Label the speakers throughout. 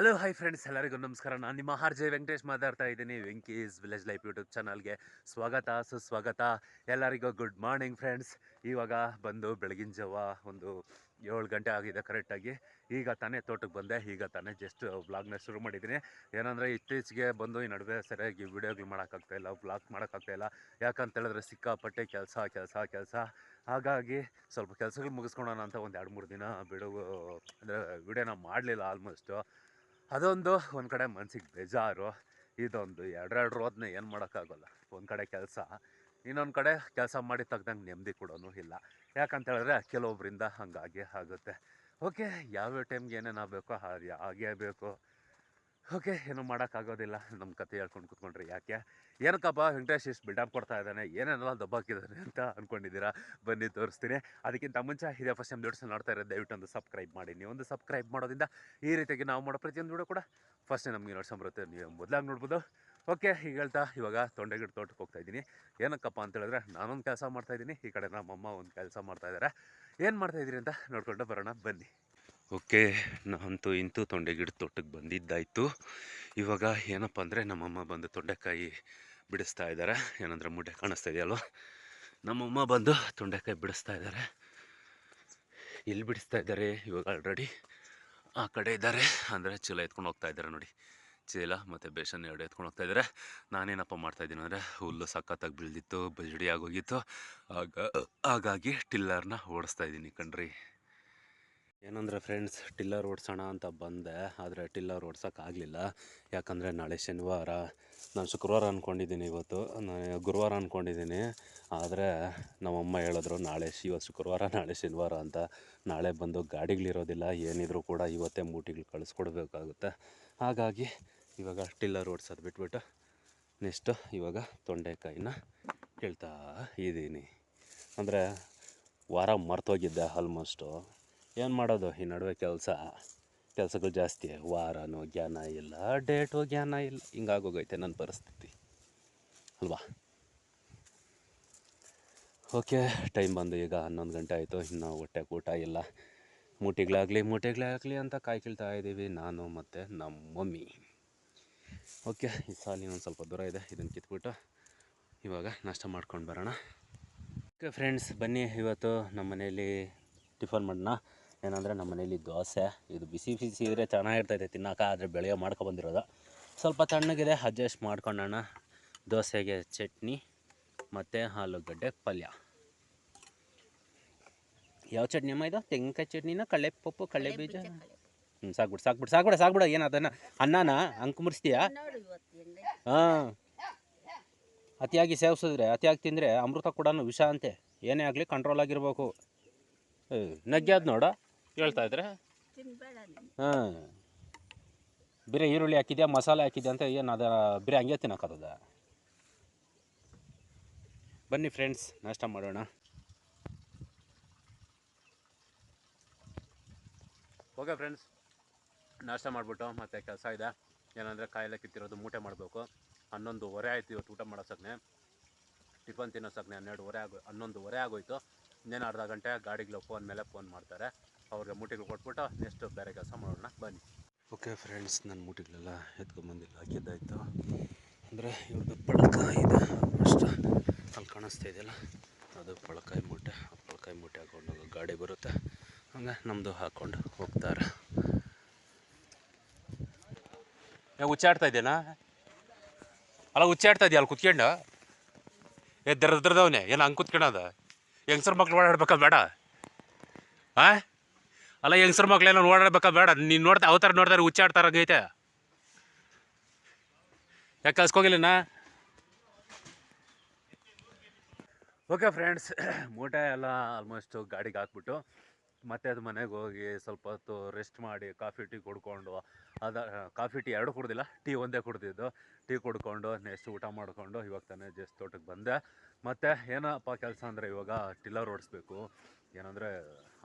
Speaker 1: Hello, hi friends ಎಲ್ಲರಿಗೂ ನಮಸ್ಕಾರ. ನಾನು ನಿಮ್ಮ ಆರ್ ಜೆ ವೆಂಕಟೇಶ್ ಮಾತಾಡ್ತಾ ಇದ್ದೀನಿ. ವೆಂಕೀಸ್ ವಿಲೇಜ್ ಲೈಫ್ ಯೂಟ್ಯೂಬ್ ಚಾನಲ್ಗೆ ಸ್ವಾಗತ, ಸುಸ್ವಾಗತ. ಎಲ್ಲರಿಗೂ ಗುಡ್ ಮಾರ್ನಿಂಗ್ ಫ್ರೆಂಡ್ಸ್. ಇವಾಗ ಬಂದು ಬೆಳಗಿನ ಜಾವ ಒಂದು ಏಳು ಗಂಟೆ ಆಗಿದೆ ಕರೆಕ್ಟಾಗಿ ಈಗ ತಾನೇ ತೋಟಕ್ಕೆ ಬಂದೆ. ಈಗ ತಾನೇ ಜಸ್ಟ್ ವ್ಲಾಗ್ನ ಶುರು ಮಾಡಿದ್ದೀನಿ. ಏನಂದರೆ ಇತ್ತೀಚೆಗೆ ಬಂದು ಈ ನಡುವೆ ಸರಿಯಾಗಿ ವೀಡಿಯೋಗಳು ಮಾಡೋಕ್ಕಾಗ್ತಾಯಿಲ್ಲ ವ್ಲಾಗ್ ಮಾಡೋಕ್ಕಾಗ್ತಾ ಇಲ್ಲ. ಯಾಕಂತ ಹೇಳಿದ್ರೆ ಸಿಕ್ಕಾಪಟ್ಟೆ ಕೆಲಸ ಕೆಲಸ ಕೆಲಸ. ಹಾಗಾಗಿ ಸ್ವಲ್ಪ ಕೆಲಸಗಳು ಮುಗಿಸ್ಕೊಳೋಣ ಅಂತ ಒಂದು ಎರಡು ಮೂರು ದಿನ ಬಿಡುವು, ಅಂದರೆ ವಿಡಿಯೋನ ಮಾಡಲಿಲ್ಲ ಆಲ್ಮೋಸ್ಟು ಅದೊಂದು ಒಂದು ಕಡೆ ಮನ್ಸಿಗೆ ಬೇಜಾರು, ಇದೊಂದು ಎರಡೆರಡು ರೋದನ್ನ ಏನು ಮಾಡೋಕ್ಕಾಗಲ್ಲ. ಒಂದು ಕಡೆ ಕೆಲಸ, ಇನ್ನೊಂದು ಕಡೆ ಕೆಲಸ ಮಾಡಿ ತೆಗ್ದಂಗೆ ನೆಮ್ಮದಿ ಕೊಡೋನು ಇಲ್ಲ. ಯಾಕಂತ ಹೇಳಿದ್ರೆ ಕೆಲವೊಬ್ಬರಿಂದ ಹಂಗಾಗಿ ಆಗುತ್ತೆ. ಓಕೆ ಯಾವ್ಯಾವ ಟೈಮ್ಗೆ ಏನೇನು ಆಗಬೇಕೋ ಹಾಗೆ ಆಗೇ ಬೇಕು ಓಕೆ ಏನೂ ಮಾಡೋಕ್ಕಾಗೋದಿಲ್ಲ. ನಮ್ಮ ಕತೆ ಹೇಳ್ಕೊಂಡು ಕೂತ್ಕೊಂಡ್ರಿ. ಯಾಕೆ? ಏನಕ್ಕಪ್ಪ, ವೆಂಕಟೇಶ್ ಇಷ್ಟು ಬಿಲ್ಡಪ್ ಕೊಡ್ತಾ ಇದ್ದಾನೆ, ಏನೇನೆಲ್ಲ ದಬ್ಬಾಕಿದ್ದಾನೆ ಅಂತ ಅಂದ್ಕೊಂಡಿದ್ದೀರಾ ಬನ್ನಿ, ತೋರಿಸ್ತೀನಿ. ಅದಕ್ಕಿಂತ ಮುಂಚೆ ಇದೇ ಫಸ್ಟ್ ನಮ್ಮ ದೊಡ್ಡ ನೋಡ್ತಾ ಇರೋದು, ದಯವಿಟ್ಟು ಒಂದು ಸಬ್ಸ್ಕ್ರೈಬ್ ಮಾಡಿ. ನೀವು ಒಂದು ಸಬ್ಸ್ಕ್ರೈಬ್ ಮಾಡೋದ್ರಿಂದ ಈ ರೀತಿಯಾಗಿ ನಾವು ಮಾಡೋ ಪ್ರತಿಯೊಂದು ವಿಡಿಯೋ ಕೂಡ ಫಸ್ಟ್ ನಮಗೆ ನೋಡ್ಸಂಬರುತ್ತೆ ನೀವು ಮೊದಲಾಗಿ ನೋಡ್ಬೋದು. ಓಕೆ, ಈಗ ಹೇಳ್ತಾ, ಇವಾಗ ತೊಂಡೆಗಿಡ ತೋಟಕ್ಕೆ ಹೋಗ್ತಾ ಇದ್ದೀನಿ. ಏನಕ್ಕಪ್ಪ ಅಂತ ಹೇಳಿದ್ರೆ, ನಾನೊಂದು ಕೆಲಸ ಮಾಡ್ತಾ ಇದ್ದೀನಿ. ಈ ಕಡೆ ನಮ್ಮಮ್ಮ ಒಂದು ಕೆಲಸ ಮಾಡ್ತಾ ಇದ್ದಾರೆ ಏನು ಮಾಡ್ತಾ ಇದ್ದೀರಿ ಅಂತ ನೋಡ್ಕೊಂಡು ಬರೋಣ. ಬನ್ನಿ. ಓಕೆ, ನಾನಂತೂ ಇಂತೂ ತೊಂಡೆಗಿಡ ತೋಟಕ್ಕೆ ಬಂದಿದ್ದಾಯಿತು. ಇವಾಗ ಏನಪ್ಪ ಅಂದರೆ ನಮ್ಮಮ್ಮ ಬಂದು ತೊಂಡೆಕಾಯಿ ಬಿಡಿಸ್ತಾ ಇದ್ದಾರೆ ಏನಂದ್ರೆ ಮುಡ್ಡೆ ಕಾಣಿಸ್ತಾ ಇದೆಯಲ್ವ? ನಮ್ಮಮ್ಮ ಬಂದು ತೊಂಡೆಕಾಯಿ ಬಿಡಿಸ್ತಾ ಇದ್ದಾರೆ ಎಲ್ಲಿ ಬಿಡಿಸ್ತಾ ಇದ್ದಾರೆ ಇವಾಗ ಆಲ್ರೆಡಿ ಆ ಕಡೆ ಇದ್ದಾರೆ ಅಂದರೆ ಚೀಲ ಎತ್ಕೊಂಡು ಹೋಗ್ತಾ ಇದ್ದಾರೆ ನೋಡಿ. ಚೀಲ ಮತ್ತು ಬೇಸನ್ ಎರಡು ಎತ್ಕೊಂಡು ಹೋಗ್ತಾ ಇದ್ದಾರೆ ನಾನೇನಪ್ಪ ಮಾಡ್ತಾ ಇದ್ದೀನಿ ಅಂದರೆ ಹುಲ್ಲು ಸಖತ್ತಾಗಿ ಬೀಳ್ದಿತ್ತು, ಬಜಡಿ ಆಗೋಗಿತ್ತು. ಆಗ, ಹಾಗಾಗಿ ಟಿಲ್ಲರ್ನ ಓಡಿಸ್ತಾ ಇದ್ದೀನಿ ಕಣ್ರಿ. ಏನಂದರೆ ಫ್ರೆಂಡ್ಸ್, ಟಿಲ್ಲರ್ ಓಡಿಸೋಣ ಅಂತ ಬಂದೆ. ಆದರೆ ಟಿಲ್ಲರ್ ಓಡ್ಸೋಕ್ಕಾಗಲಿಲ್ಲ ಯಾಕಂದರೆ ನಾಳೆ ಶನಿವಾರ. ನಾನು ಶುಕ್ರವಾರ ಅಂದ್ಕೊಂಡಿದ್ದೀನಿ ಇವತ್ತು. ನಾನು ಗುರುವಾರ ಅಂದ್ಕೊಂಡಿದ್ದೀನಿ ಆದರೆ ನಮ್ಮಮ್ಮ ಹೇಳಿದ್ರು, ನಾಳೆ ಇವತ್ತು ಶುಕ್ರವಾರ, ನಾಳೆ ಶನಿವಾರ ಅಂತ. ನಾಳೆ ಬಂದು ಗಾಡಿಗಳಿರೋದಿಲ್ಲ. ಏನಿದ್ರು ಕೂಡ ಇವತ್ತೇ ಮೂಟಿಗಳು ಕಳಿಸ್ಕೊಡ್ಬೇಕಾಗುತ್ತೆ. ಹಾಗಾಗಿ ಇವಾಗ ಟಿಲ್ಲರ್ ಓಡಿಸೋದು ಬಿಟ್ಬಿಟ್ಟು ನೆಕ್ಸ್ಟು ಇವಾಗ ತೊಂಡೆಕಾಯಿನ ಕೇಳ್ತಾ ಇದ್ದೀನಿ. ಅಂದರೆ ವಾರ ಮರ್ತೋಗಿದ್ದೆ ಆಲ್ಮೋಸ್ಟು. ಏನು ಮಾಡೋದು? ಈ ನಡುವೆ ಕೆಲಸ. ಕೆಲಸಗಳು ಜಾಸ್ತಿ. ವಾರನೋ, ಜ್ಞಾನ ಇಲ್ಲ. ಡೇಟು ಜ್ಞಾನ ಇಲ್ಲ. ಹಿಂಗಾಗೋಗೈತೆ ನನ್ನ ಪರಿಸ್ಥಿತಿ. ಅಲ್ವಾ? ಓಕೆ, ಟೈಮ್ ಬಂದು ಈಗ ಹನ್ನೊಂದು ಗಂಟೆ ಆಯಿತು. ಇನ್ನು ಹೊಟ್ಟೆ ಊಟ ಇಲ್ಲ. ಮೂಟೆಗಳಾಗಲಿ ಮೂಟೆಗಳಾಗಲಿ ಅಂತ ಕಾಯ್ಕೊಳ್ತಾ ಇದ್ದೀವಿ ನಾನು ಮತ್ತು ನಮ್ಮ ಮಮ್ಮಿ. ಓಕೆ, ಈ ಸಾಲಿ ಒಂದು ಸ್ವಲ್ಪ ದೂರ ಇದೆ. ಇದನ್ನು ಕಿತ್ಬಿಟ್ಟು ಇವಾಗ ನಾಷ್ಟ ಮಾಡ್ಕೊಂಡು ಬರೋಣ. ಓಕೆ, ಫ್ರೆಂಡ್ಸ್, ಬನ್ನಿ. ಇವತ್ತು ನಮ್ಮ ಮನೇಲಿ ಟಿಫನ್ ಮಾಡೋಣ. ಏನಂದರೆ ನಮ್ಮ ಮನೇಲಿ ದೋಸೆ ಇದು ಬಿಸಿ ಬಿಸಿ ಇದ್ದರೆ ಚೆನ್ನಾಗಿರ್ತೈತೆ ತಿನ್ನೋಕೆ ಆದರೆ ಬೆಳಗ್ಗೆ ಮಾಡ್ಕೊಬಂದಿರೋದು ಸ್ವಲ್ಪ ತಣ್ಣಗಿದೆ ಅಡ್ಜಸ್ಟ್ ಮಾಡ್ಕೊಂಡೋಣ. ದೋಸೆಗೆ ಚಟ್ನಿ ಮತ್ತು ಆಲೂಗಡ್ಡೆ ಪಲ್ಯ. ಯಾವ ಚಟ್ನಿ ಅಮ್ಮ ಇದು? ತೆಂಗಿನಕಾಯಿ ಚಟ್ನಿನ ಕಳ್ಳೆ ಪಪ್ಪು ಕಳ್ಳೆ ಬೀಜ ಹ್ಞೂ ಸಾಕ್ಬಿಡು ಸಾಕ್ಬಿಡು ಸಾಕ್ಬಿಡ ಸಾಕ್ಬಿಡ ಏನು ಅದನ್ನು? ಅನ್ನನ? ಅಂಕು ಮುರಿಸ್ತೀಯಾ? ಹಾಂ. ಅತಿಯಾಗಿ ಸೇವಿಸಿದ್ರೆ ಅತಿಯಾಗಿ ತಿಂದರೆ ಅಮೃತ ಕೂಡ ವಿಷ ಅಂತೆ. ಏನೇ ಆಗಲಿ ಕಂಟ್ರೋಲ್ ಆಗಿರ್ಬೇಕು. ನಗ್ಗ್ಯಾದ ನೋಡ. ಹೇಳ್ತಾ ಇದ್ರೆ? ಹಾ. ಬೇರೆ ಈರುಳ್ಳಿ ಹಾಕಿದ್ಯಾ ಮಸಾಲೆ ಹಾಕಿದ್ಯಾ ಅಂತ ಏನು ಅದ ಬೇರೆ ಹಂಗೆ ತಿನ್ನಕ್ಕದ ಬನ್ನಿ ಫ್ರೆಂಡ್ಸ್ ನಾಷ್ಟ ಮಾಡೋಣ. ಓಕೆ ಫ್ರೆಂಡ್ಸ್ ನಾಷ್ಟ ಮಾಡಿಬಿಟ್ಟು ಮತ್ತೆ ಕೆಲಸ ಇದೆ. ಏನಂದರೆ ಕಾಯಿಲೆ ಕಿತ್ತಿರೋದು ಮೂಟೆ ಮಾಡಬೇಕು. ಹನ್ನೊಂದುವರೆ ಆಯ್ತು ಇವತ್ತು ಊಟ ಮಾಡೋ ಸಗ್ನೆ. ಟಿಫನ್ ತಿನ್ನೋ ಸಗ್ನೆ ಹನ್ನೆರಡುವರೆ ಆಗೋ ಹನ್ನೊಂದುವರೆ ಆಗೋಯ್ತು. ಇನ್ನೇನು ಅರ್ಧ ಗಂಟೆ ಗಾಡಿಗಳು ಫೋನ್ ಮೇಲೆ ಫೋನ್ ಮಾಡ್ತಾರೆ. ಅವ್ರಿಗೆ ಮೂಟೆಗಳು ಕೊಟ್ಬಿಟ್ಟು ನೆಕ್ಸ್ಟ್ ಬೇರೆ ಕೆಲಸ ಮಾಡೋಣ ಬನ್ನಿ. ಓಕೆ ಫ್ರೆಂಡ್ಸ್ ನನ್ನ ಮೂಟೆಗಳೆಲ್ಲ ಎತ್ಕೊಂಬಂದಿಲ್ಲ ಹಾಕಿದ್ದಾಯಿತು ಅಂದರೆ ಇವ್ರದ್ದು ಪಳಕಾಯಿ ಇದೆ. ಅಷ್ಟು ಅಲ್ಲಿ ಕಾಣಿಸ್ತಾ ಇದೆಯಲ್ಲ? ಅದು ಪಳಕಾಯಿ ಮೂಟೆ. ಪಳಕಾಯಿ ಮೂಟೆ ಹಾಕೊಂಡು ಗಾಡಿ ಬರುತ್ತೆ. ಹಂಗೆ ನಮ್ಮದು ಹಾಕ್ಕೊಂಡು ಹೋಗ್ತಾರೆ. ಏ, ಹುಚ್ಚಾಡ್ತಾ ಇದೆಯಾ ಅಲ್ಲ, ಹುಚ್ಚಾಡ್ತಾ ಇದೆಯಾ? ಅಲ್ಲಿ ಕುತ್ಕೊಂಡು? ಏ ದರದ್ರದವನೇ ಏನು ಹಂಗೆ ಕುತ್ಕೊಂಡದ ಹೆಂಗ್ಸರ್ ಮಕ್ಳು ಓಡಾಡ್ಬೇಕಲ್ಲ ಬೇಡ? ಆ? ಅಲ್ಲ ಹೆಂಗಸ್ರ ಮಕ್ಳೆಲ್ಲ ಓಡಾಡ್ಬೇಕಾ ಬೇಡ. ನೀನು ನೋಡ್ತಾ ಅವತಾರ ನೋಡ್ತಾರೆ ಹುಚ್ಚಾಡ್ತಾರಂಗೈತೆ ಯಾಕೆ ಕಲ್ಸ್ಕೋಗಿಲ್ಲನಾ ಓಕೆ ಫ್ರೆಂಡ್ಸ್, ಮೂಟೆ ಎಲ್ಲ ಆಲ್ಮೋಸ್ಟು ಗಾಡಿಗೆ ಹಾಕ್ಬಿಟ್ಟು ಮತ್ತೆ ಅದು ಮನೆಗೆ ಹೋಗಿ ಸ್ವಲ್ಪ ಹೊತ್ತು ರೆಸ್ಟ್ ಮಾಡಿ ಕಾಫಿ, ಟೀ ಕುಡ್ಕೊಂಡು ಅದ, ಕಾಫಿ, ಟೀ ಎರಡು ಕುಡ್ದಿಲ್ಲ, ಟೀ ಒಂದೇ ಕುಡ್ದಿದ್ದು. ಟೀ ಕುಡ್ಕೊಂಡು ನೆಕ್ಸ್ಟ್ ಊಟ ಮಾಡಿಕೊಂಡು ಇವಾಗ ತಾನೇ ಜಸ್ಟ್ ತೋಟಕ್ಕೆ ಬಂದೆ. ಮತ್ತು ಏನಪ್ಪ ಕೆಲಸ ಅಂದರೆ ಇವಾಗ ಟಿಲ್ಲರ್ ಓಡಿಸ್ಬೇಕು. ಏನಂದರೆ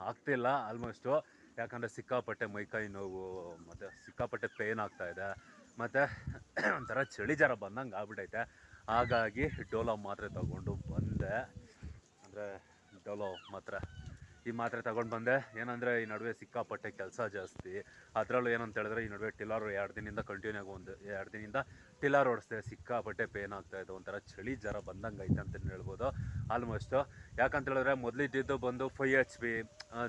Speaker 1: ಆಗ್ತಿಲ್ಲ ಆಲ್ಮೋಸ್ಟು ಯಾಕಂದರೆ ಸಿಕ್ಕಾಪಟ್ಟೆ ಮೈಕೈ ನೋವು, ಮತ್ತು ಸಿಕ್ಕಾಪಟ್ಟೆ ಪೇನ್ ಆಗ್ತಾಯಿದೆ ಮತ್ತು ಒಂಥರ ಚಳಿ ಜ್ವರ ಬಂದಂಗೆ ಆಗ್ಬಿಟ್ಟೈತೆ ಹಾಗಾಗಿ ಡೋಲೋ ಮಾತ್ರೆ ತಗೊಂಡು ಬಂದೆ. ಅಂದರೆ ಡೋಲೋ ಮಾತ್ರೆ. ಈ ಮಾತ್ರೆ ತಗೊಂಡು ಬಂದೆ. ಏನಂದರೆ ಈ ನಡುವೆ ಸಿಕ್ಕಾಪಟ್ಟೆ ಕೆಲಸ ಜಾಸ್ತಿ. ಅದರಲ್ಲೂ ಏನಂತ ಹೇಳಿದ್ರೆ ಈ ನಡುವೆ ಟಿಲ್ಲರ್ ಎರಡು ದಿನದಿಂದ ಕಂಟಿನ್ಯೂ ಆಗಿ ಒಂದು, ಎರಡು ದಿನದಿಂದ ಟಿಲ್ಲರ್ ಓಡಿಸ್ದೆ ಸಿಕ್ಕಾಪಟ್ಟೆ ಪೇನ್ ಆಗ್ತಾ ಇದೆ. ಒಂಥರ ಚಳಿ ಜ್ವರ ಬಂದಂಗೆ ಐತೆ ಅಂತ ಹೇಳ್ಬೋದು. ಆಲ್ಮೋಸ್ಟು ಯಾಕಂತ ಹೇಳಿದ್ರೆ ಮೊದಲಿದ್ದಿದ್ದು ಬಂದು ಫೈ ಎಚ್ ಪಿ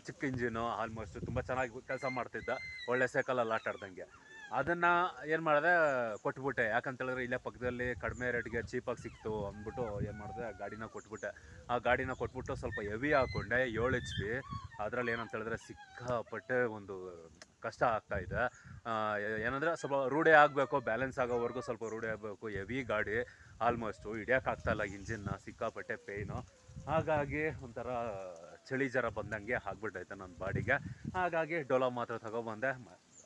Speaker 1: ಚಿಕ್ಕ ಇಂಜಿನು ಆಲ್ಮೋಸ್ಟ್ ತುಂಬ ಚೆನ್ನಾಗಿ ಕೆಲಸ ಮಾಡ್ತಿದ್ದ. ಒಳ್ಳೆ ಸೈಕಲಲ್ಲಿ ಆಟ ಅದನ್ನು ಏನು ಮಾಡಿದೆ, ಕೊಟ್ಬಿಟ್ಟೆ. ಯಾಕಂತೇಳಿದ್ರೆ ಇಲ್ಲೇ ಪಕ್ಕದಲ್ಲಿ ಕಡಿಮೆ ರೇಟ್ಗೆ ಚೀಪಾಗಿ ಸಿಕ್ತು ಅಂದ್ಬಿಟ್ಟು ಏನು ಮಾಡಿದೆ ಗಾಡಿನ ಕೊಟ್ಬಿಟ್ಟೆ. ಆ ಗಾಡಿನ ಕೊಟ್ಬಿಟ್ಟು ಸ್ವಲ್ಪ ಹೆವಿ ಹಾಕ್ಕೊಂಡೆ ಏಳು ಎಚ್ ಪಿ ಅದರಲ್ಲಿ ಏನಂತೇಳಿದ್ರೆ ಸಿಕ್ಕಾಪಟ್ಟೆ ಒಂದು ಕಷ್ಟ ಆಗ್ತಾ ಇದೆ. ಏನಂದ್ರೆ ಸ್ವಲ್ಪ ರೂಢಿ ಆಗಬೇಕು ಬ್ಯಾಲೆನ್ಸ್ ಆಗೋವರೆಗೂ ಸ್ವಲ್ಪ ರೂಢಿ ಆಗಬೇಕು. ಹೆವಿ ಗಾಡಿ ಆಲ್ಮೋಸ್ಟು ಹಿಡಿಯೋಕ್ಕಾಗ್ತಾಯಿಲ್ಲ ಇಂಜಿನ್ನ ಸಿಕ್ಕಾಪಟ್ಟೆ ಪೇಯ್ನು ಹಾಗಾಗಿ ಒಂಥರ ಚಳಿ ಜರ ಬಂದಂಗೆ ಆಗ್ಬಿಟ್ಟೈತೆ ನನ್ನ ಬಾಡಿಗೆ. ಹಾಗಾಗಿ ಡೊಲೋ ಮಾತ್ರ ತಗೊಬಂದೆ.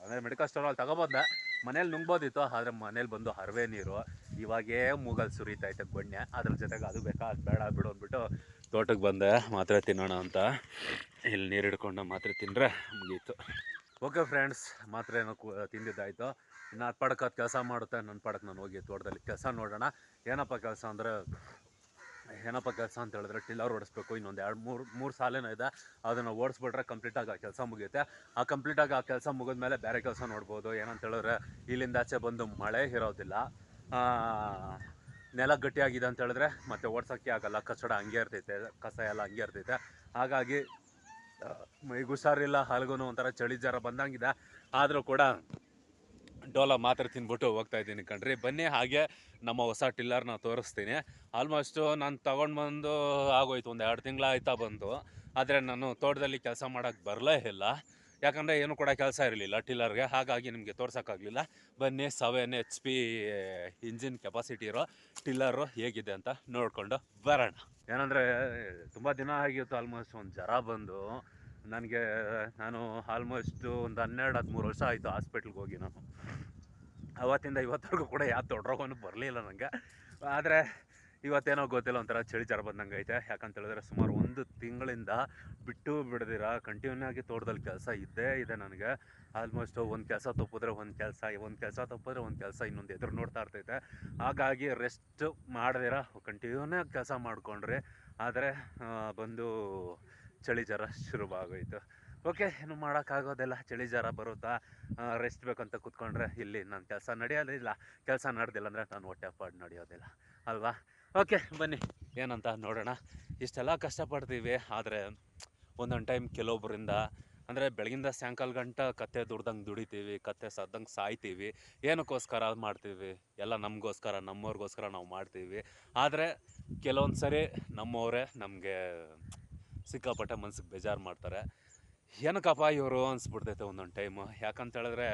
Speaker 1: ಅಂದರೆ ಮೆಡಿಕಲ್ ಸ್ಟೋರಲ್ಲಿ ತಗೊಬಂದೆ. ಮನೇಲಿ ನುಂಗ್ಬೋದಿತ್ತು, ಆದರೆ ಮನೇಲಿ ಬಂದು ಹರವೆ ನೀರು, ಇವಾಗೇ ಮೂಗಲ್ಲಿ ಸುರಿತೈತೆ ಗೊಣ್ಣೆ. ಅದ್ರ ಜೊತೆಗೆ ಅದು ಬೇಕಾ, ಅದು ಬೇಡ ಬಿಡು ಅಂದ್ಬಿಟ್ಟು ತೋಟಕ್ಕೆ ಬಂದೆ. ಮಾತ್ರೆ ತಿನ್ನೋಣ ಅಂತ. ಇಲ್ಲಿ ನೀರು ಹಿಡ್ಕೊಂಡು ಮಾತ್ರೆ ತಿಂದರೆ ಮುಗೀತು. ಓಕೆ ಫ್ರೆಂಡ್ಸ್ ಮಾತ್ರೆ ಏನೋ ತಿಂದಿದ್ದಾಯಿತು. ಇನ್ನು ಅದು ಪಡಕ್ಕೆ ಅದು ಕೆಲಸ ಮಾಡುತ್ತೆ ನನ್ನ ಪಡಕ್ಕೆ ನಾನು ಹೋಗಿ ತೋಟದಲ್ಲಿ ಕೆಲಸ ನೋಡೋಣ. ಏನಪ್ಪ ಕೆಲಸ ಅಂದರೆ ಏನಪ್ಪ ಕೆಲಸ ಅಂತ ಹೇಳಿದ್ರೆ ಟಿಲ್ಲರ್ ಓಡಿಸ್ಬೇಕು, ಇನ್ನೊಂದು ಎರಡು ಮೂರು ಮೂರು ಸಾಲೇನೋ ಇದೆ, ಅದನ್ನು ಓಡಿಸ್ಬಿಟ್ರೆ ಕಂಪ್ಲೀಟಾಗಿ ಆ ಕೆಲಸ ಮುಗಿಯುತ್ತೆ. ಆ ಕಂಪ್ಲೀಟಾಗಿ ಆ ಕೆಲಸ ಮುಗಿದ್ಮೇಲೆ ಬೇರೆ ಕೆಲಸ ನೋಡ್ಬೋದು, ಏನಂತ ಹೇಳಿದ್ರೆ ಇಲ್ಲಿಂದ ಆಚೆ ಬಂದು ಮಳೆ ಇರೋದಿಲ್ಲ. ನೆಲ ಗಟ್ಟಿಯಾಗಿದೆ ಅಂತ ಹೇಳಿದ್ರೆ ಮತ್ತೆ ಓಡ್ಸೋಕ್ಕೆ ಆಗಲ್ಲ, ಕಸಡ ಹಂಗೆ ಇರ್ತೈತೆ, ಕಸ ಎಲ್ಲ ಹಂಗೆ ಇರ್ತೈತೆ. ಹಾಗಾಗಿ ಈಗ ಹುಷಾರಿಲ್ಲ ಹಾಲ್ಗೂ ಒಂಥರ ಚಳಿ ಜ್ವರ ಬಂದಂಗಿದೆ. ಆದರೂ ಕೂಡ ಡೋಲ ಮಾತ್ರ ತಿಂದ್ಬಿಟ್ಟು ಹೋಗ್ತಾ ಇದ್ದೀನಿ ಕಣ್ರಿ. ಬನ್ನಿ, ಹಾಗೆ ನಮ್ಮ ಹೊಸ ಟಿಲ್ಲರ್ನ ತೋರಿಸ್ತೀನಿ. ಆಲ್ಮೋಸ್ಟು ನಾನು ತಗೊಂಡು ಬಂದು ಆಗೋಯ್ತು, ಒಂದು ಎರಡು ತಿಂಗಳು ಆಯ್ತಾ ಬಂದು. ಆದರೆ ನಾನು ತೋಟದಲ್ಲಿ ಕೆಲಸ ಮಾಡೋಕ್ಕೆ ಬರಲೇ ಇಲ್ಲ. ಯಾಕಂದರೆ ಏನು ಕೂಡ ಕೆಲಸ ಇರಲಿಲ್ಲ ಟಿಲ್ಲರ್ಗೆ, ಹಾಗಾಗಿ ನಿಮಗೆ ತೋರ್ಸೋಕ್ಕಾಗಲಿಲ್ಲ. ಬನ್ನಿ seven H P engine capacity ಇರೋ ಟಿಲ್ಲರು ಹೇಗಿದೆ ಅಂತ ನೋಡಿಕೊಂಡು ಬರೋಣ. ಏನಂದರೆ, ತುಂಬ ದಿನ ಆಗಿತ್ತು ಆಲ್ಮೋಸ್ಟ್ ಒಂದು ಜ್ವರ ಬಂದು. ನನಗೆ, ನಾನು ಆಲ್ಮೋಸ್ಟು ಒಂದು ಹನ್ನೆರಡು, ಹದಿಮೂರು ವರ್ಷ ಆಯಿತು ಹಾಸ್ಪಿಟ್ಲ್ಗೆ ಹೋಗಿ ನಾನು. ಅವತ್ತಿಂದ ಇವತ್ತವರೆಗೂ ಕೂಡ ಯಾವ ತೊಡ್ರೋಗನು ಬರಲಿಲ್ಲ ನನಗೆ ಆದರೆ ಇವತ್ತೇನೋ ಗೊತ್ತಿಲ್ಲ, ಒಂಥರ ಚಳಿ ಜ್ವರ ಬಂದಂಗೆ ಐತೆ. ಯಾಕಂತ ಹೇಳಿದ್ರೆ ಸುಮಾರು ಒಂದು ತಿಂಗಳಿಂದ ಬಿಟ್ಟು ಬಿಡದಿರ ಕಂಟಿನ್ಯೂ ಆಗಿ ತೋಟದಲ್ಲಿ ಕೆಲಸ ಇದ್ದೇ ಇದೆ ನನಗೆ. ಆಲ್ಮೋಸ್ಟ್ ಒಂದು ಕೆಲಸ ತಪ್ಪಿದ್ರೆ ಒಂದು ಕೆಲಸ ಒಂದು ಕೆಲಸ ತಪ್ಪಿದ್ರೆ ಒಂದು ಕೆಲಸ, ಇನ್ನೊಂದು ಎದುರು ನೋಡ್ತಾ ಇರ್ತೈತೆ. ಹಾಗಾಗಿ ರೆಸ್ಟ್ ಮಾಡದಿರ ಕಂಟಿನ್ಯೂ ಕೆಲಸ ಮಾಡಿಕೊಂಡ್ರಿ. ಆದರೆ ಬಂದು ಚಳಿ ಜ್ವರ ಶುರುವಾಗೋಯಿತು. ಓಕೆ ಏನು ಮಾಡೋಕ್ಕಾಗೋದಿಲ್ಲ. ಚಳಿ ಜ್ವರ ಬರುತ್ತಾ ರೆಸ್ಟ್ ಬೇಕಂತ ಕೂತ್ಕೊಂಡ್ರೆ ಇಲ್ಲಿ ನನ್ನ ಕೆಲಸ ನಡೆಯೋದಿಲ್ಲ. ಕೆಲಸ ನಡೆದಿಲ್ಲ ಅಂದರೆ ನಾನು ಹೊಟ್ಟೆ ಪಾಡು ನಡೆಯೋದಿಲ್ಲ. ಅಲ್ವಾ? ಓಕೆ ಬನ್ನಿ. ಏನಂತ ನೋಡೋಣ. ಇಷ್ಟೆಲ್ಲ ಕಷ್ಟಪಡ್ತೀವಿ, ಆದರೆ ಒಂದೊಂದು ಟೈಮ್ ಕೆಲವೊಬ್ಬರಿಂದ ಅಂದರೆ ಬೆಳಗಿಂದ ಸಾಯಂಕಾಲ ಗಂಟ ಕತ್ತೆ ದುಡ್ದಂಗೆ ದುಡಿತೀವಿ, ಕತ್ತೆ ಸದ್ದಂಗೆ ಸಾಯ್ತೀವಿ. ಏನಕ್ಕೋಸ್ಕರ ಮಾಡ್ತೀವಿ? ಎಲ್ಲ ನಮಗೋಸ್ಕರ ನಮ್ಮವ್ರಿಗೋಸ್ಕರ ನಾವು ಮಾಡ್ತೀವಿ. ಆದರೆ ಕೆಲವೊಂದು ಸರಿ ನಮ್ಮವರೇ ನಮಗೆ ಸಿಕ್ಕಾಪಟ್ಟೆ ಮನ್ಸಿಗೆ ಬೇಜಾರು ಮಾಡ್ತಾರೆ. ಏನಕ್ಕಪ್ಪ ಇವರು ಅನ್ಸ್ಬಿಡ್ತೈತೆ ಒಂದೊಂದು ಟೈಮು ಯಾಕಂತ ಹೇಳಿದ್ರೆ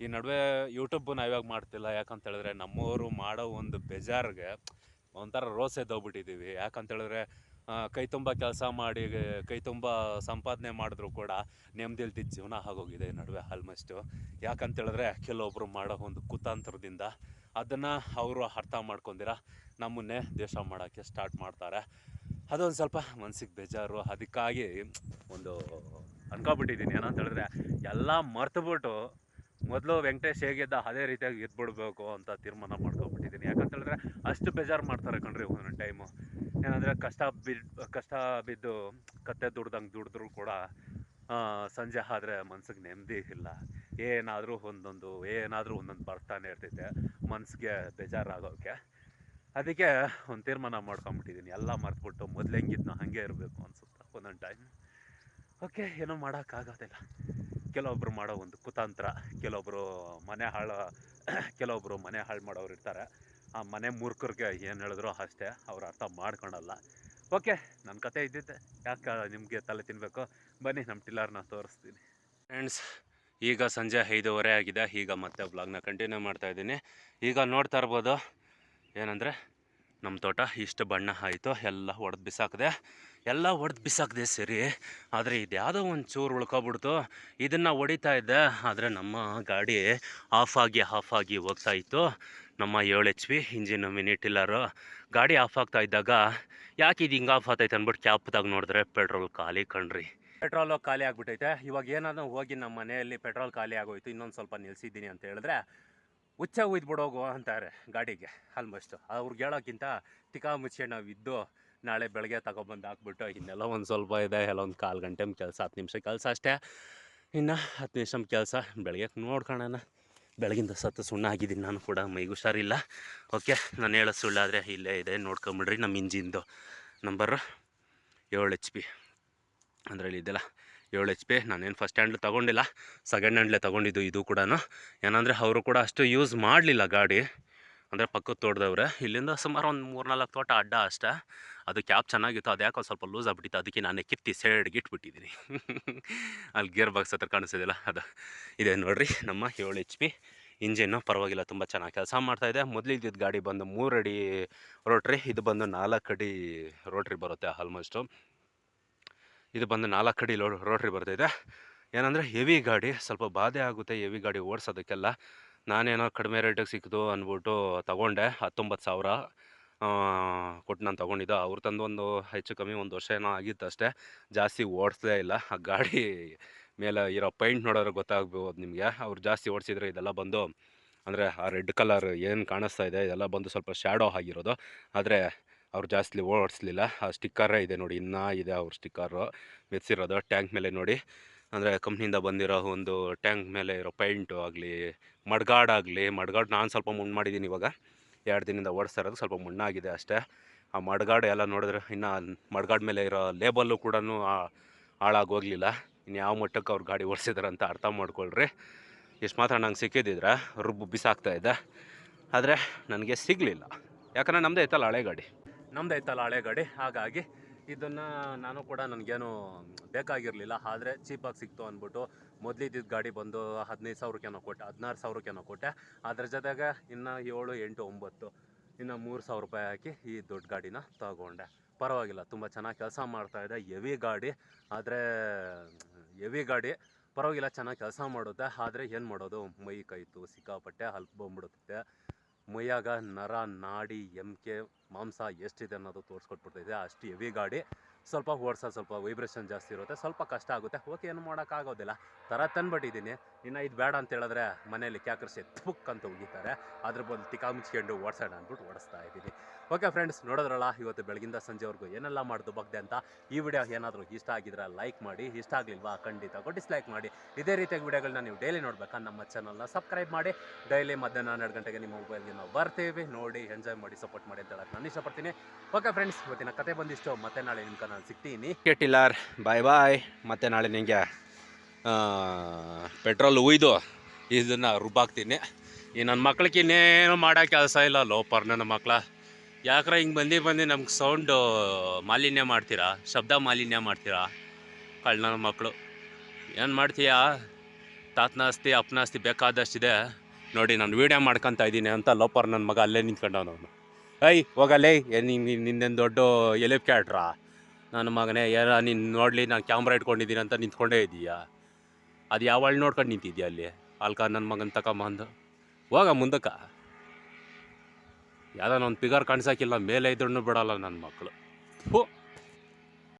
Speaker 1: ಈ ನಡುವೆ ಯೂಟ್ಯೂಬ್ ನಾವ್ಯಾಗ ಮಾಡ್ತಿಲ್ಲ. ಯಾಕಂತ ಹೇಳಿದ್ರೆ ನಮ್ಮವರು ಮಾಡೋ ಒಂದು ಬೇಜಾರಿಗೆ ಒಂಥರ ರೋಸ್ ಎದ್ದೋಗ್ಬಿಟ್ಟಿದ್ದೀವಿ ಯಾಕಂತ ಹೇಳಿದ್ರೆ ಆ, ಕೈ ತುಂಬ ಕೆಲಸ ಮಾಡಿ ಕೈ ತುಂಬ ಸಂಪಾದನೆ ಮಾಡಿದ್ರು ಕೂಡ ನೆಮ್ಮದಿಲ್ದಿದ್ದ ಜೀವನ ಆಗೋಗಿದೆ ನಡುವೆ ಆಲ್ಮೋಸ್ಟು ಯಾಕಂತ ಹೇಳಿದ್ರೆ ಕೆಲವೊಬ್ಬರು ಮಾಡೋ ಒಂದು ಕುತಾಂತರದಿಂದ ಅದನ್ನು ಅವರು ಅರ್ಥ ಮಾಡ್ಕೊಂಡಿರ. ನಮ್ಮನ್ನೇ ದೇಶ ಮಾಡೋಕ್ಕೆ ಸ್ಟಾರ್ಟ್ ಮಾಡ್ತಾರೆ. ಅದೊಂದು ಸ್ವಲ್ಪ ಮನ್ಸಿಗೆ ಬೇಜಾರು, ಅದಕ್ಕಾಗಿ ಒಂದು ಅನ್ಕೊಬಿಟ್ಟಿದ್ದೀನಿ. ಏನಂತ ಹೇಳಿದ್ರೆ, ಎಲ್ಲ ಮರ್ತುಬಿಟ್ಟು ಮೊದಲು ವೆಂಕಟೇಶ್ ಹೇಗಿದ್ದ ಅದೇ ರೀತಿಯಾಗಿ ಇದ್ಬಿಡ್ಬೇಕು ಅಂತ ತೀರ್ಮಾನ ಮಾಡ್ಕೊಬಿಟ್ಟಿದ್ದೀನಿ. ಯಾಕಂತ ಹೇಳಿದ್ರೆ, ಅಷ್ಟು ಬೇಜಾರು ಮಾಡ್ತಾರೆ ಕಣ್ರಿ ಒಂದೊಂದು ಟೈಮು ಏನಂದರೆ, ಕಷ್ಟ ಬಿದ್ದು ಕಷ್ಟ ಬಿದ್ದು ಕತ್ತೆ ದುಡ್ದಂಗೆ ದುಡಿದ್ರು ಕೂಡ ಸಂಜೆ ಆದರೆ ಮನ್ಸಿಗೆ ನೆಮ್ಮದಿ ಇಲ್ಲ. ಏನಾದರೂ ಒಂದೊಂದು ಏನಾದರೂ ಒಂದೊಂದು ಬರ್ತಾನೆ ಇರ್ತೈತೆ ಮನಸ್ಸಿಗೆ ಬೇಜಾರಾಗೋಕ್ಕೆ ಅದಕ್ಕೆ ಒಂದು ತೀರ್ಮಾನ ಮಾಡ್ಕೊಂಬಿಟ್ಟಿದ್ದೀನಿ ಎಲ್ಲ ಮರ್ತ್ಬಿಟ್ಟು ಮೊದಲು ಹೆಂಗಿದ್ನೋ ಹಾಗೆ ಇರಬೇಕು ಅನ್ಸುತ್ತೆ ಒಂದೊಂದು ಟೈಮ್ ಓಕೆ ಏನೋ ಮಾಡೋಕ್ಕಾಗೋದಿಲ್ಲ. ಕೆಲವೊಬ್ರು ಮಾಡೋ ಒಂದು ಕುತಂತ್ರ ಕೆಲವೊಬ್ಬರು ಮನೆ ಹಾಳು ಕೆಲವೊಬ್ಬರು ಮನೆ ಹಾಳು ಮಾಡೋರು ಇರ್ತಾರೆ. ಆ ಮನೆ ಮೂರ್ಖರಿಗೆ ಏನು ಹೇಳಿದ್ರು ಅಷ್ಟೇ ಅವ್ರು ಅರ್ಥ ಮಾಡ್ಕೊಳಲ್ಲ ಓಕೆ ನನ್ನ ಕತೆ ಇದ್ದಿದ್ದೆ. ಯಾಕೆ ನಿಮಗೆ ತಲೆ ತಿನ್ನಬೇಕು ಬನ್ನಿ ನಮ್ಮ ಟಿಲ್ಲರ್ನ ತೋರಿಸ್ತೀನಿ. ಫ್ರೆಂಡ್ಸ್ ಈಗ ಸಂಜೆ ಐದೂವರೆ ಆಗಿದೆ. ಈಗ ಮತ್ತೆ ಬ್ಲಾಗ್ನ ಕಂಟಿನ್ಯೂ ಮಾಡ್ತಾ ಇದ್ದೀನಿ. ಈಗ ನೋಡ್ತಾ ಇರ್ಬೋದು ಏನಂದರೆ ನಮ್ಮ ತೋಟ ಇಷ್ಟು ಬಣ್ಣ ಆಯಿತು, ಎಲ್ಲ ಒಡೆದು ಬಿಸಾಕಿದೆ. ಎಲ್ಲ ಒಡೆದು ಬಿಸಾಕಿದೆ ಸರಿ. ಆದರೆ ಇದ್ಯಾವುದೋ ಒಂದು ಚೂರು ಉಳ್ಕೊಬಿಡ್ತು. ಇದನ್ನು ಹೊಡಿತಾ ಇದ್ದೆ. ಆದರೆ ನಮ್ಮ ಗಾಡಿ ಆಫ್ ಆಗಿ ಆಫ್ ಆಗಿ ಹೋಗ್ತಾ ಇತ್ತು. ನಮ್ಮ ಏಳು H P engine mini tiller ಗಾಡಿ ಆಫ್ ಆಗ್ತಾ ಇದ್ದಾಗ, ಯಾಕೆ ಇದು ಹಿಂಗೆ ಆಫ್ ಆಗ್ತೈತೆ ಅಂದ್ಬಿಟ್ಟು ಕ್ಯಾಪ್ದಾಗ ನೋಡಿದ್ರೆ ಪೆಟ್ರೋಲ್ ಖಾಲಿ ಕಣ್ರಿ. ಪೆಟ್ರೋಲು ಖಾಲಿ ಆಗಿಬಿಟ್ಟೈತೆ. ಇವಾಗ ಏನಾದರೂ ಹೋಗಿ ನಮ್ಮ ಮನೆಯಲ್ಲಿ ಪೆಟ್ರೋಲ್ ಖಾಲಿ ಆಗೋಯ್ತು, ಇನ್ನೊಂದು ಸ್ವಲ್ಪ ನಿಲ್ಸಿದ್ದೀನಿ ಅಂತ ಹೇಳಿದ್ರೆ ಹುಚ್ಚ ಉಯ್ದು ಬಿಡೋಗು ಅಂತಾರೆ ಗಾಡಿಗೆ ಆಲ್ಮೋಸ್ಟ್ ಅವ್ರಿಗೆ ಹೇಳೋಕ್ಕಿಂತ ತಿಕಾ ಮುಚ್ಚೆ ನಾವು ಇದ್ದು ನಾಳೆ ಬೆಳಗ್ಗೆ ತಗೊಬಂದು ಹಾಕ್ಬಿಟ್ಟು ಇನ್ನೆಲ್ಲ ಒಂದು ಸ್ವಲ್ಪ ಇದೆ, ಎಲ್ಲ ಒಂದು ಕಾಲು ಗಂಟೆ ಕೆಲಸ, ಹತ್ತು ನಿಮಿಷ ಕೆಲಸ ಅಷ್ಟೇ. ಇನ್ನು ಹತ್ತು ನಿಮಿಷ ಕೆಲಸ, ಬೆಳಗ್ಗೆ ನೋಡ್ಕೊಳ್ಳೋಣ ಬೆಳಗಿಂದ ಸತ್ತು ಸುಣ್ಣ ಆಗಿದ್ದೀನಿ ನಾನು ಕೂಡ, ಮೈಗೆ ಹುಷಾರಿಲ್ಲ. ಓಕೆ, ನಾನು ಹೇಳೋ ಸುಳ್ಳಾದರೆ ಇಲ್ಲೇ ಇದೆ, ನೋಡ್ಕೊಂಬಿಡ್ರಿ ನಮ್ಮ ಇಂಜಿನ್ದು. ನಂಬರು ಏಳು ಎಚ್ ಪಿ. ಅದರಲ್ಲಿ ಇದೆಲ್ಲ. ಏಳು ಎಚ್ ಪಿ ನಾನೇನು ಫಸ್ಟ್ ಹ್ಯಾಂಡ್ಲ್ ತೊಗೊಂಡಿಲ್ಲ. ಸೆಕೆಂಡ್ ಹ್ಯಾಂಡ್ಲೇ ತೊಗೊಂಡಿದ್ದು ಇದು ಕೂಡ ಏನಂದರೆ ಅವರು ಕೂಡ ಅಷ್ಟು ಯೂಸ್ ಮಾಡಲಿಲ್ಲ ಗಾಡಿ. ಅಂದರೆ ಪಕ್ಕದ ತೋಟದವ್ರೆ, ಇಲ್ಲಿಂದ ಸುಮಾರು ಒಂದು ಮೂರು ನಾಲ್ಕು ತೋಟ ಅಡ್ಡ ಅಷ್ಟೇ. ಅದು ಕ್ಯಾಬ್ ಚೆನ್ನಾಗಿತ್ತು, ಅದು ಯಾಕೋ ಸ್ವಲ್ಪ ಲೂಸ್ ಆಗ್ಬಿಟ್ಟಿತ್ತು. ಅದಕ್ಕೆ ನಾನೇ ಕಿತ್ತಿ ಸೈಡ್ಗೆ ಇಟ್ಬಿಟ್ಟಿದ್ದೀನಿ. ಅಲ್ಲಿ ಗೇರ್ ಬಾಕ್ಸ್ ಹತ್ರ ಕಾಣಿಸೋದಿಲ್ಲ ಅದು. ಇದೆ ನೋಡಿರಿ, ನಮ್ಮ ಏಳು ಎಚ್ ಪಿ ಇಂಜಿನ್ನು ಪರವಾಗಿಲ್ಲ, ತುಂಬ ಚೆನ್ನಾಗಿ ಕೆಲಸ ಮಾಡ್ತಾಯಿದೆ ಮೊದಲಿದ್ದಿದ್ದು ಗಾಡಿ ಬಂದು ಮೂರು ಅಡಿ ರೋಟ್ರಿ, ಇದು ಬಂದು ನಾಲ್ಕು ಅಡಿ ರೋಟ್ರಿ ಬರುತ್ತೆ ಆಲ್ಮೋಸ್ಟು ಇದು ಬಂದು ನಾಲ್ಕು ಅಡಿ ಲೋ ರೋಟ್ರಿ ಬರ್ತಿದೆ ಏನಂದರೆ ಹೆವಿ ಗಾಡಿ, ಸ್ವಲ್ಪ ಬಾಧೆ ಆಗುತ್ತೆ ಹೆವಿ ಗಾಡಿ ಓಡಿಸೋದಕ್ಕೆಲ್ಲ. ನಾನೇನೋ ಕಡಿಮೆ ರೇಟಿಗೆ ಸಿಕ್ಕಿತು ಅಂದ್ಬಿಟ್ಟು ತಗೊಂಡೆ, ಹತ್ತೊಂಬತ್ತು ಸಾವಿರ ಕೊಟ್ಟು ನಾನು ತೊಗೊಂಡಿದ್ದು. ಅವ್ರು ತಂದು ಒಂದು ಹೆಚ್ಚು ಕಮ್ಮಿ ಒಂದು ವರ್ಷ ಏನೋ ಆಗಿತ್ತು ಅಷ್ಟೇ. ಜಾಸ್ತಿ ಓಡಿಸ್ಲೇ ಇಲ್ಲ. ಆ ಗಾಡಿ ಮೇಲೆ ಇರೋ ಪೈಂಟ್ ನೋಡೋರು ಗೊತ್ತಾಗ್ಬೋದು ನಿಮಗೆ. ಅವ್ರು ಜಾಸ್ತಿ ಓಡಿಸಿದ್ರೆ ಇದೆಲ್ಲ ಬಂದು, ಅಂದರೆ ಆ ರೆಡ್ ಕಲರ್ ಏನು ಕಾಣಿಸ್ತಾ ಇದೆ, ಇದೆಲ್ಲ ಬಂದು ಸ್ವಲ್ಪ ಶ್ಯಾಡೋ ಆಗಿರೋದು. ಆದರೆ ಅವ್ರು ಜಾಸ್ತಿ ಓಡಿಸ್ಲಿಲ್ಲ. ಆ ಸ್ಟಿಕ್ಕರೇ ಇದೆ ನೋಡಿ, ಇನ್ನೂ ಇದೆ ಅವ್ರ ಸ್ಟಿಕ್ಕರು. ಮೆತ್ಸಿರೋದು ಟ್ಯಾಂಕ್ ಮೇಲೆ ನೋಡಿ. ಅಂದರೆ ಕಂಪ್ನಿಯಿಂದ ಬಂದಿರೋ ಒಂದು ಟ್ಯಾಂಕ್ ಮೇಲೆ ಇರೋ ಪೈಂಟು ಆಗಲಿ ಮಡ್ಗಾಡಾಗಲಿ ಮಡ್ಗಾಡು ನಾನು ಸ್ವಲ್ಪ ಮುಣ್ಣು ಮಾಡಿದ್ದೀನಿ ಇವಾಗ. ಎರಡು ದಿನದಿಂದ ಓಡಿಸ್ತಾ ಇರೋದು ಸ್ವಲ್ಪ ಮುಣ್ಣಾಗಿದೆ ಅಷ್ಟೇ. ಆ ಮಡ್ಗಾಡು ಎಲ್ಲ ನೋಡಿದ್ರೆ ಇನ್ನು ಮಡ್ಗಾಡ್ ಮೇಲೆ ಇರೋ ಲೇಬಲ್ಲು ಕೂಡ ಹಾಳಾಗೋಗಲಿಲ್ಲ ಇನ್ನು ಯಾವ ಮಟ್ಟಕ್ಕೆ ಅವ್ರು ಗಾಡಿ ಓಡಿಸಿದಾರೆ ಅಂತ ಅರ್ಥ ಮಾಡ್ಕೊಳ್ರಿ. ಇಷ್ಟು ಮಾತ್ರ ನಂಗೆ ಸಿಕ್ಕಿದ್ದಿದ್ರೆ ರುಬ್ಬು ಬಿಸಾಕ್ತಾ ಇದ್ದೆ. ಆದರೆ ನನಗೆ ಸಿಗಲಿಲ್ಲ. ಯಾಕಂದರೆ ನಮ್ಮದೇ ಐತಲ್ಲ ಹಳೆ ಗಾಡಿ. ನಮ್ಮದೇ ಐತಲ್ಲ ಹಳೆ ಗಾಡಿ. ಹಾಗಾಗಿ ಇದನ್ನು ನಾನು ಕೂಡ ನನಗೇನು ಬೇಕಾಗಿರಲಿಲ್ಲ. ಆದರೆ ಚೀಪಾಗಿ ಸಿಕ್ತು ಅಂದ್ಬಿಟ್ಟು ಮೊದಲಿದ್ದಿದ್ದು ಗಾಡಿ ಬಂದು ಹದಿನೈದು ಸಾವಿರಕ್ಕೇನೋ ಕೊಟ್ಟೆ, ಹದಿನಾರು ಸಾವಿರಕ್ಕೇನೋ ಕೊಟ್ಟೆ. ಅದ್ರ ಜೊತೆಗೆ ಇನ್ನು ಏಳು, ಎಂಟು, ಒಂಬತ್ತು, ಇನ್ನು ಮೂರು ಸಾವಿರ ರೂಪಾಯಿ ಹಾಕಿ ಈ ದೊಡ್ಡ ಗಾಡಿನ ತಗೊಂಡೆ. ಪರವಾಗಿಲ್ಲ, ತುಂಬ ಚೆನ್ನಾಗಿ ಕೆಲಸ ಮಾಡ್ತಾಯಿದೆ ಹೆವಿ ಗಾಡಿ, ಆದರೆ ಹೆವಿ ಗಾಡಿ, ಪರವಾಗಿಲ್ಲ, ಚೆನ್ನಾಗಿ ಕೆಲಸ ಮಾಡುತ್ತೆ. ಆದರೆ ಏನು ಮಾಡೋದು? ಮೈ ಕೈತು ಸಿಕ್ಕಾಪಟ್ಟೆ ಹಲ್ಪ್ ಬಂದ್ಬಿಡುತ್ತೆ. ಮೈಯಾಗ ನರ ನಾಡಿ ಎಮ್ಕೆ ಮಾಂಸ ಎಷ್ಟಿದೆ ಅನ್ನೋದು ತೋರಿಸ್ಕೊಟ್ಬಿಡ್ತೈತೆ ಅಷ್ಟು ಹೆವಿ ಗಾಡಿ. ಸ್ವಲ್ಪ ಓಡಿಸ ಸ್ವಲ್ಪ ವೈಬ್ರೇಷನ್ ಜಾಸ್ತಿ ಇರುತ್ತೆ. ಸ್ವಲ್ಪ ಕಷ್ಟ ಆಗುತ್ತೆ. ಓಕೆ ಏನು ಮಾಡೋಕ್ಕಾಗೋದಿಲ್ಲ. ಥರ ತಂದ್ಬಿಟ್ಟಿದ್ದೀನಿ ಇನ್ನು ಇದು ಬೇಡ ಅಂತ ಹೇಳಿದ್ರೆ ಮನೇಲಿ ಕ್ಯಾಕರ್ಸಿ ತುಕ್ ಅಂತ ಉಗಿತಾರೆ. ಅದ್ರ ಬದಲು ತಿಕಾ ಮುಚ್ಕೊಂಡು ಓಡಿಸೋಣ ಅಂದ್ಬಿಟ್ಟು ಓಡಿಸ್ತಾ ಇದ್ದೀನಿ. ಓಕೆ ಫ್ರೆಂಡ್ಸ್, ನೋಡಿದ್ರಲ್ಲ, ಇವತ್ತು ಬೆಳಗಿಂದ ಸಂಜೆವರೆಗೂ ಏನೆಲ್ಲ ಮಾಡ್ದು ಬಗ್ಗೆ ಅಂತ ಈ ವಿಡಿಯೋ ಏನಾದರೂ ಇಷ್ಟ ಆಗಿದ್ರೆ ಲೈಕ್ ಮಾಡಿ, ಇಷ್ಟ ಆಗಲಿಲ್ವಾ ಖಂಡಿತ ಡಿಸ್ಲೈಕ್ ಮಾಡಿ. ಇದೇ ರೀತಿಯಾಗಿ ವಿಡಿಯೋಗಳನ್ನ ನೀವು ಡೈಲಿ ನೋಡಬೇಕಾ ನಮ್ಮ ಚಾನಲ್ನ ಸಬ್ಸ್ಕ್ರೈಬ್ ಮಾಡಿ. ಡೈಲಿ ಮಧ್ಯಾಹ್ನ ಹನ್ನೆರಡು ಗಂಟೆಗೆ ನಿಮ್ಮ ಮೊಬೈಲ್ಗೆ ನಾವು ಬರ್ತೀವಿ. ನೋಡಿ ಎಂಜಾಯ್ ಮಾಡಿ ಸಪೋರ್ಟ್ ಮಾಡಿ ಅಂತ ನಾನು ಇಷ್ಟಪಡ್ತೀನಿ. ಓಕೆ ಫ್ರೆಂಡ್ಸ್, ಇವತ್ತಿನ ಕತೆ ಬಂದಿಷ್ಟು ಮತ್ತೆ ನಾಳೆ ನಿಮ್ಗೆ ನಾನು ಸಿಗ್ತೀನಿ. ಕೆಟ್ಟಿಲ್ಲಾರ್ ಬಾಯ್ ಬಾಯ್ ಮತ್ತೆ ನಾಳೆ ನಿಮಗೆ ಪೆಟ್ರೋಲ್ ಉಯ್ದು ಇದನ್ನು ರುಬ್ಬಾಕ್ತೀನಿ. ಈ ನನ್ನ ಮಕ್ಳಿಗೆ ಇನ್ನೇನು ಮಾಡೋ ಕೆಲಸ ಇಲ್ಲ, ಲೋಪರ್ ನನ್ನ ಮಕ್ಳ. ಯಾಕ್ರ ಹಿಂಗೆ ಬಂದು ಬಂದು ನಮ್ಗೆ ಸೌಂಡು ಮಾಲಿನ್ಯ ಮಾಡ್ತೀರಾ? ಶಬ್ದ ಮಾಲಿನ್ಯ ಮಾಡ್ತೀರಾ? ಕಳ್ಳನ ಮಕ್ಕಳು ಏನು ಮಾಡ್ತೀಯಾ? ತಾತನ ಆಸ್ತಿ, ಅಪ್ಪನ ಆಸ್ತಿ ಬೇಕಾದಷ್ಟಿದೆ. ನೋಡಿ, ನಾನು ವೀಡಿಯೋ ಮಾಡ್ಕೊತಾ ಇದ್ದೀನಿ ಅಂತ ಲೋಪರ್ ನನ್ನ ಮಗ ಅಲ್ಲೇ ನಿಂತ್ಕೊಂಡವನು ಐ ಹೋಗಲ್ಲೇ ಏನು ನಿನ್ನೇನು ದೊಡ್ಡ ಎಲಿಪ್ ಕ್ಯಾಟ್ರಾ? ನನ್ನ ಮಗನೇ ಏನೋ ನೀನು ನೋಡಲಿ, ನಾನು ಕ್ಯಾಮ್ರಾ ಇಟ್ಕೊಂಡಿದ್ದೀನಿ ಅಂತ ನಿಂತ್ಕೊಂಡೇ ಇದೀಯಾ ಅದು ಯಾವಳು ನೋಡ್ಕೊಂಡು ನಿಂತಿದ್ಯಾ ಅಲ್ಲಿ? ಅಲ್ಕ ನನ್ನ ಮಗನ ತಗೊಂಬಂದು ಹೋಗ ಮುಂದಕ್ಕೆ. ಯಾವುದೋ ಒಂದು ಪಿಗರ್ ಕಾಣಿಸೋಕ್ಕಿಲ್ಲ ಮೇಲೆ ಇದ್ರೂ ಬಿಡಲ್ಲ ನನ್ನ ಮಕ್ಕಳು ಹೋ